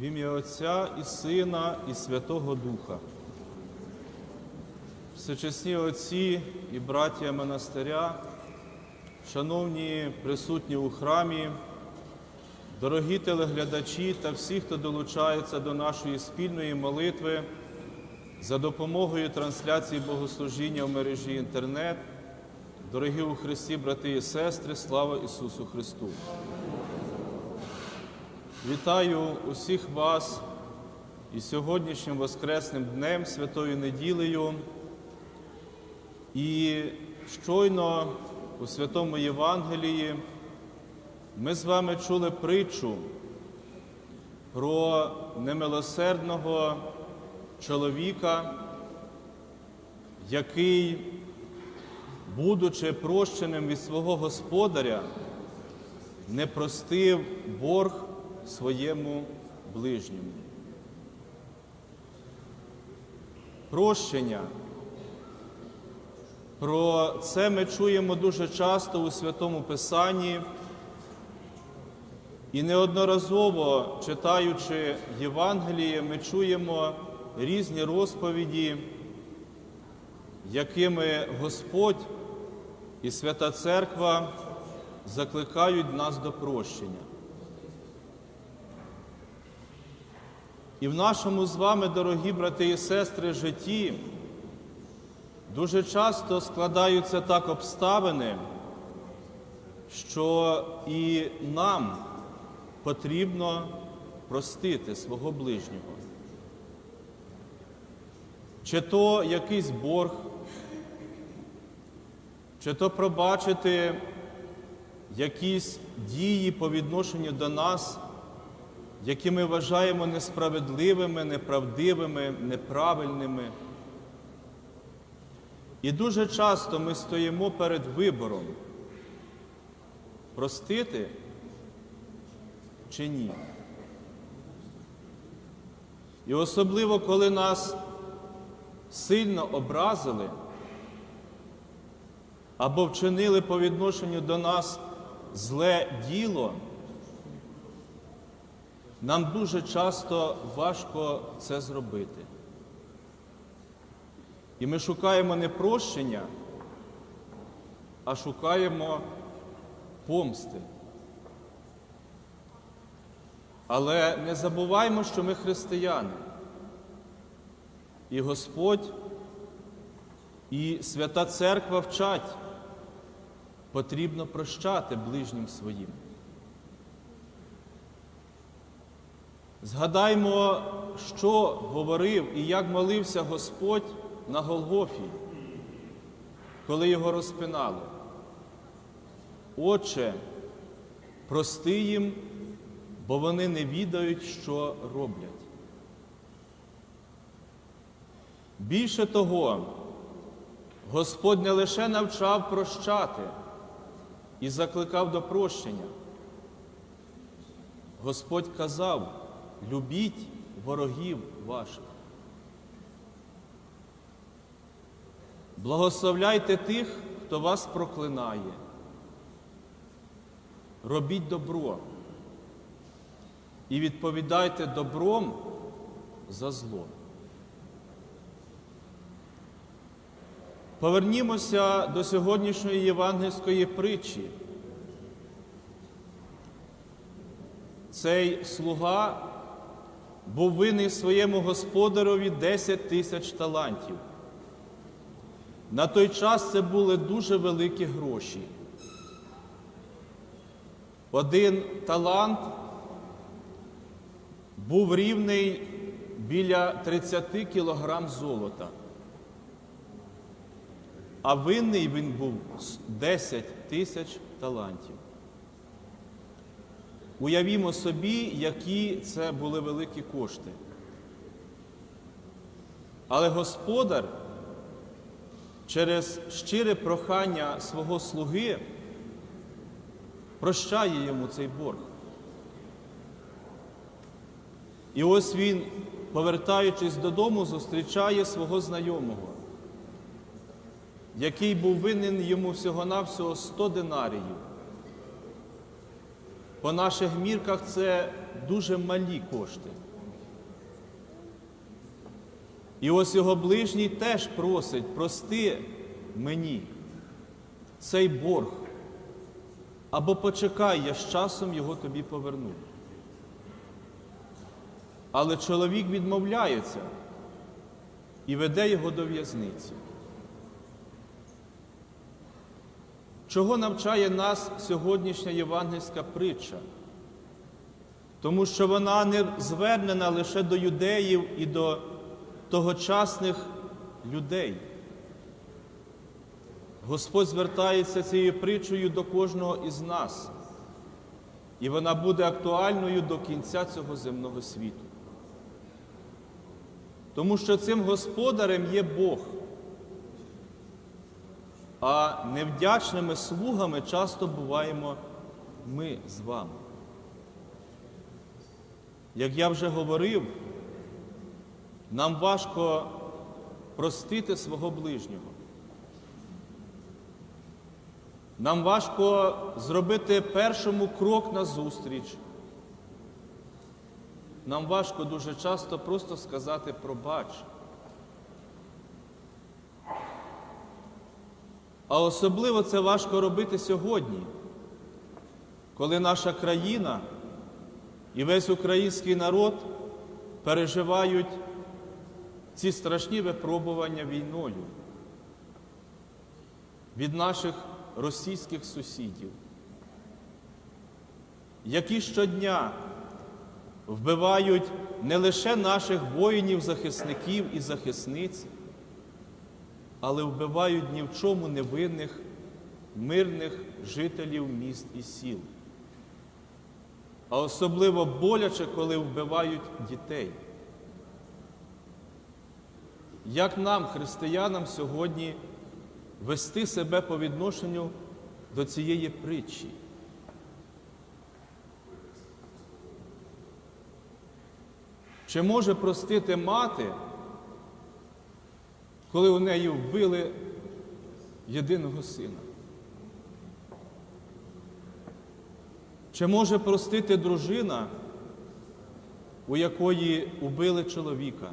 В ім'я Отця і Сина, і Святого Духа. Всечесні отці і браття монастиря, шановні присутні у храмі, дорогі телеглядачі та всі, хто долучається до нашої спільної молитви за допомогою трансляції богослужіння в мережі інтернет, дорогі у Христі, брати і сестри, слава Ісусу Христу! Вітаю усіх вас і сьогоднішнім Воскресним днем, Святою неділею. І щойно у Святому Євангелії ми з вами чули притчу про немилосердного чоловіка, який, будучи прощеним від свого господаря, не простив борг своєму ближньому. Прощення. Про це ми чуємо дуже часто у Святому Писанні і неодноразово читаючи Євангеліє, ми чуємо різні розповіді, якими Господь і Свята Церква закликають нас до прощення. І в нашому з вами, дорогі брати і сестри, житті дуже часто складаються так обставини, що і нам потрібно простити свого ближнього. Чи то якийсь борг, чи то пробачити якісь дії по відношенню до нас, які ми вважаємо несправедливими, неправдивими, неправильними. І дуже часто ми стоїмо перед вибором простити чи ні. І особливо, коли нас сильно образили або вчинили по відношенню до нас зле діло, нам дуже часто важко це зробити. І ми шукаємо не прощення, а шукаємо помсти. Але не забуваймо, що ми християни. І Господь, і Свята Церква вчать, потрібно прощати ближнім своїм. Згадаймо, що говорив і як молився Господь на Голгофі, коли його розпинали. Отче, прости їм, бо вони не відають, що роблять. Більше того, Господь не лише навчав прощати і закликав до прощення. Господь казав, любіть ворогів ваших. Благословляйте тих, хто вас проклинає. Робіть добро і відповідайте добром за зло. Повернімося до сьогоднішньої євангельської притчі. Цей слуга був винний своєму господарові 10 тисяч талантів. На той час це були дуже великі гроші. Один талант був рівний біля 30 кілограм золота. А винний він був 10 тисяч талантів. Уявімо собі, які це були великі кошти. Але господар через щире прохання свого слуги прощає йому цей борг. І ось він, повертаючись додому, зустрічає свого знайомого, який був винен йому всього-навсього 100 динаріїв. По наших мірках це дуже малі кошти. І ось його ближній теж просить, прости мені цей борг, або почекай, я з часом його тобі поверну. Але чоловік відмовляється і веде його до в'язниці. Чого навчає нас сьогоднішня євангельська притча? Тому що вона не звернена лише до юдеїв і до тогочасних людей. Господь звертається цією притчею до кожного із нас, і вона буде актуальною до кінця цього земного світу. Тому що цим господарем є Бог, а невдячними слугами часто буваємо ми з вами. Як я вже говорив, нам важко простити свого ближнього. Нам важко зробити першому крок назустріч. Нам важко дуже часто просто сказати пробач. А особливо це важко робити сьогодні, коли наша країна і весь український народ переживають ці страшні випробування війною від наших російських сусідів, які щодня вбивають не лише наших воїнів-захисників і захисниць, але вбивають ні в чому невинних мирних жителів міст і сіл. А особливо боляче, коли вбивають дітей. Як нам, християнам, сьогодні вести себе по відношенню до цієї притчі? Чи може простити мати, коли у неї вбили єдиного сина? Чи може простити дружина, у якої убили чоловіка?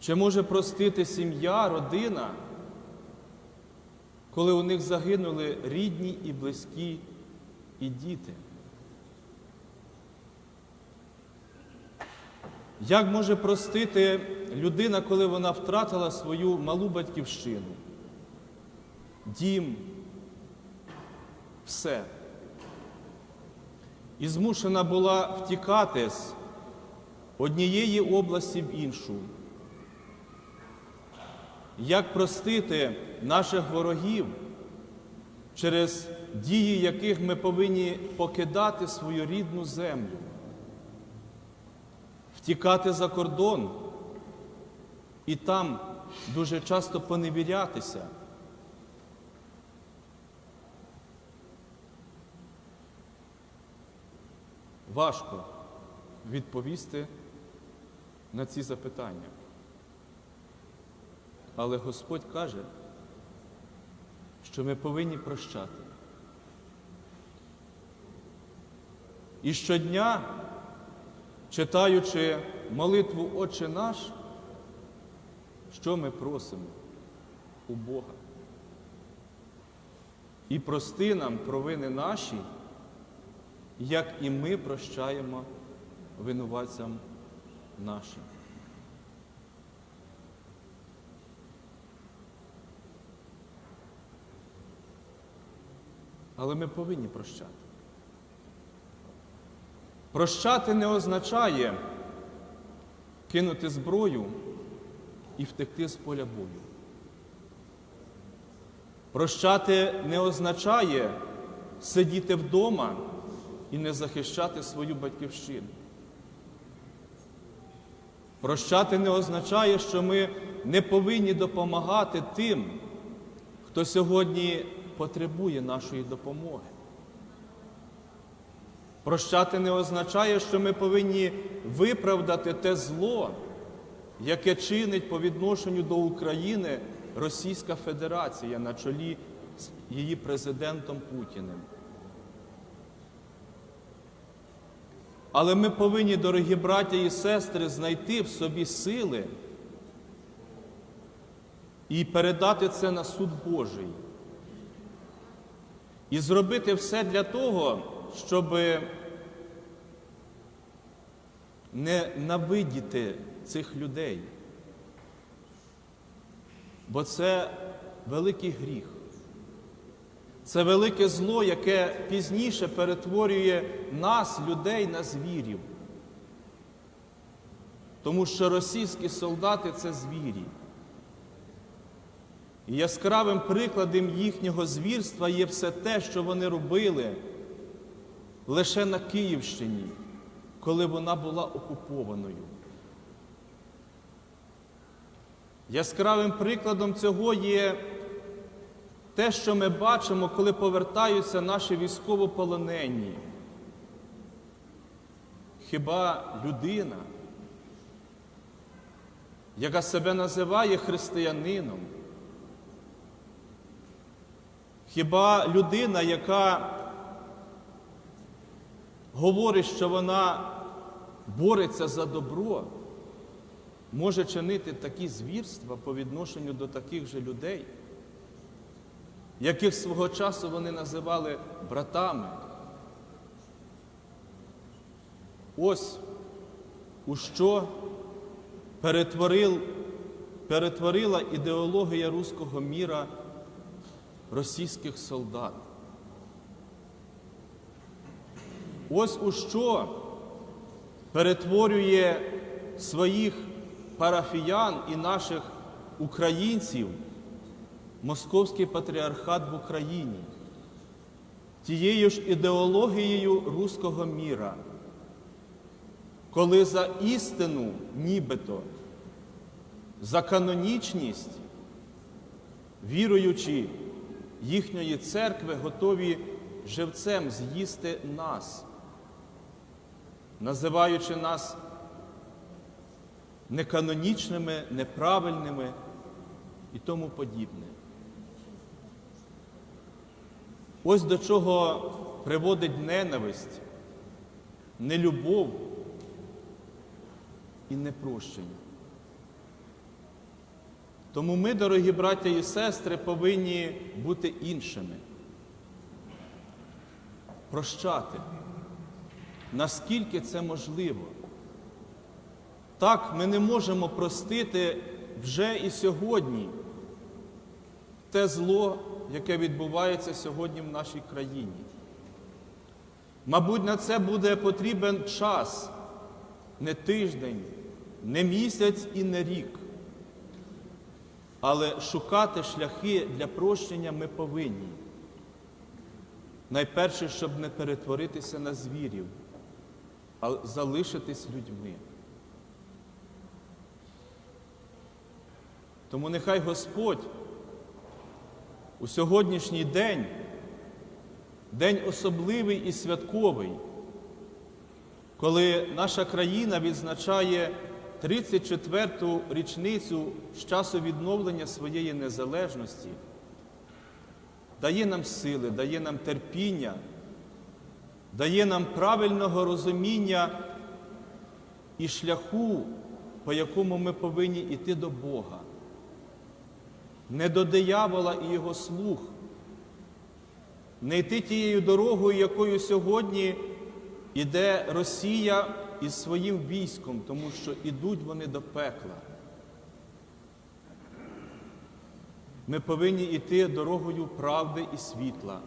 Чи може простити сім'я, родина, коли у них загинули рідні і близькі і діти? Як може простити людина, коли вона втратила свою малу батьківщину? Дім, все. І змушена була втікати з однієї області в іншу. Як простити наших ворогів, через дії яких ми повинні покидати свою рідну землю? Втікати за кордон і там дуже часто поневірятися. Важко відповісти на ці запитання. Але Господь каже, що ми повинні прощати. І щодня читаючи молитву Отче наш, що ми просимо у Бога? І прости нам провини наші, як і ми прощаємо винуватцям нашим. Але ми повинні прощати. Прощати не означає кинути зброю і втекти з поля бою. Прощати не означає сидіти вдома і не захищати свою батьківщину. Прощати не означає, що ми не повинні допомагати тим, хто сьогодні потребує нашої допомоги. Прощати не означає, що ми повинні виправдати те зло, яке чинить по відношенню до України Російська Федерація на чолі з її президентом Путіним. Але ми повинні, дорогі браття і сестри, знайти в собі сили і передати це на суд Божий. І зробити все для того щоб не навидіти цих людей. Бо це великий гріх. Це велике зло, яке пізніше перетворює нас, людей, на звірів. Тому що російські солдати це звірі. І яскравим прикладом їхнього звірства є все те, що вони робили лише на Київщині, коли вона була окупованою. Яскравим прикладом цього є те, що ми бачимо, коли повертаються наші військовополонені. Хіба людина, яка себе називає християнином, хіба людина, яка говорить, що вона бореться за добро, може чинити такі звірства по відношенню до таких же людей? яких свого часу вони називали братами. Ось у що перетворил, перетворила ідеологія руського міра російських солдат. Ось у що перетворює своїх парафіян і наших українців Московський патріархат в Україні, тією ж ідеологією руського міра, коли за істину, нібито, за канонічність, віруючи їхньої церкви, готові живцем з'їсти нас, називаючи нас неканонічними, неправильними і тому подібне. Ось до чого приводить ненависть, нелюбов і непрощення. Тому ми, дорогі браття і сестри, повинні бути іншими. Прощати, наскільки це можливо. Так, ми не можемо простити вже і сьогодні те зло, яке відбувається сьогодні в нашій країні. Мабуть, на це буде потрібен час, не тиждень, не місяць і не рік. Але шукати шляхи для прощення ми повинні. Найперше, щоб не перетворитися на звірів, а залишитись людьми. Тому нехай Господь у сьогоднішній день, день особливий і святковий, коли наша країна відзначає 34-ту річницю з часу відновлення своєї незалежності, дає нам сили, дає нам терпіння, дає нам правильного розуміння і шляху, по якому ми повинні йти до Бога не до диявола і його слуг, не йти тією дорогою, якою сьогодні іде Росія із своїм військом, тому що ідуть вони до пекла. Ми повинні йти дорогою правди і світла,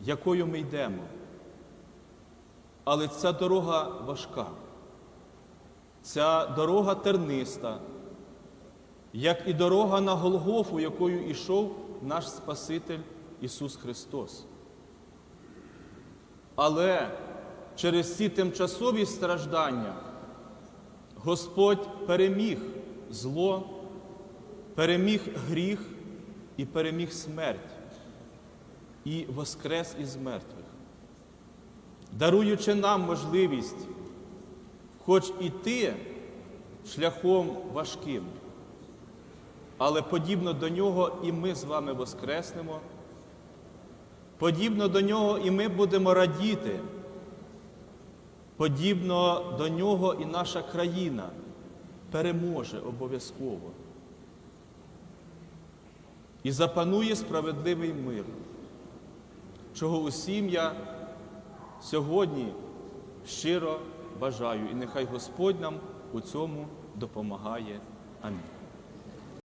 якою ми йдемо. Але ця дорога важка, ця дорога терниста як і дорога на Голгофу, якою ішов наш Спаситель Ісус Христос. Але через ці тимчасові страждання Господь переміг зло, переміг гріх і переміг смерть і воскрес із мертвих, даруючи нам можливість, хоч іти шляхом важким але подібно до нього і ми з вами воскреснемо. Подібно до нього і ми будемо радіти, подібно до нього і наша країна переможе обов'язково. І запанує справедливий мир, чого усім я сьогодні щиро бажаю, і нехай Господь нам у цьому допомагає. Амінь.